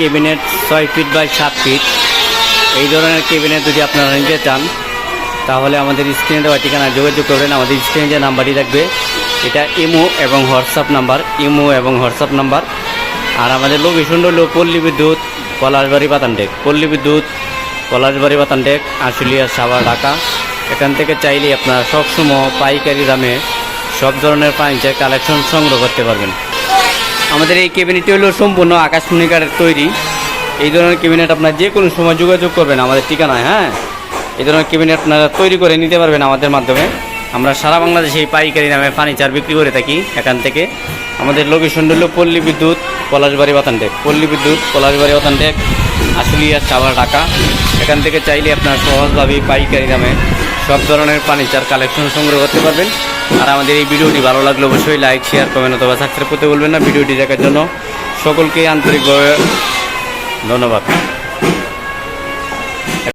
Cabinet ছয় feet by সাত fit. এই ধরনের কেবিনেট যদি আপনারা নিতে চান, তাহলে আমাদের স্ক্রিনে দেওয়া ঠিকানায় যোগাযোগ করবেন। আমাদের স্ক্রিনে যে নাম্বারই থাকবে, এটা ইমো এবং হোয়াটসঅ্যাপ নাম্বার, ইমো এবং হোয়াটসঅ্যাপ নাম্বার। আর আমাদের লোকেশন হলো পল্লী বিদ্যুৎ, পলাশবাড়ি বাতানটেক। পল্লী বিদ্যুৎ, পলাশবাড়ি বাতানটেক, আশুলিয়া, সাভার, ঢাকা। এখান থেকে চাইলে আপনারা সবসময় পাইকারি দামে সব ধরনের ফার্নিচার কালেকশন সংগ্রহ করতে পারবেন। আমাদের এই ক্যাবিনেটটি হলো সম্পূর্ণ আকাশমণি কাঠের তৈরি। এই ধরনের কেবিনেট আপনার যে কোনো সময় যোগাযোগ করবেন আমাদের ঠিকানায় হ্যাঁ? এই ধরনের কেবিনেট আপনারা তৈরি করে নিতে পারবেন আমাদের মাধ্যমে। আমরা সারা বাংলাদেশে এই পাইকারি নামে ফার্নিচার বিক্রি করে থাকি এখান থেকে। আমাদের লোকেশন হলো পল্লী বিদ্যুৎ পলাশবাড়ি বাতানটেক। পল্লী বিদ্যুৎ পলাশবাড়ি বাতানটেক। আশুলিয়া, সাভার, ঢাকা। এখান থেকে চাইলে আপনারা সহজভাবে পাইকারি দামে সব ধরনের ফার্নিচার, কালেকশন সংগ্রহ করতে পারবেন। আর আমাদের এই ভিডিওটি ভালো লাগলে অবশ্যই লাইক শেয়ার কমেন্ট অথবা সাবস্ক্রাইব করতে বলবেন না। ভিডিওটি দেখার জন্য সকলকে আন্তরিকভাবে ধন্যবাদ।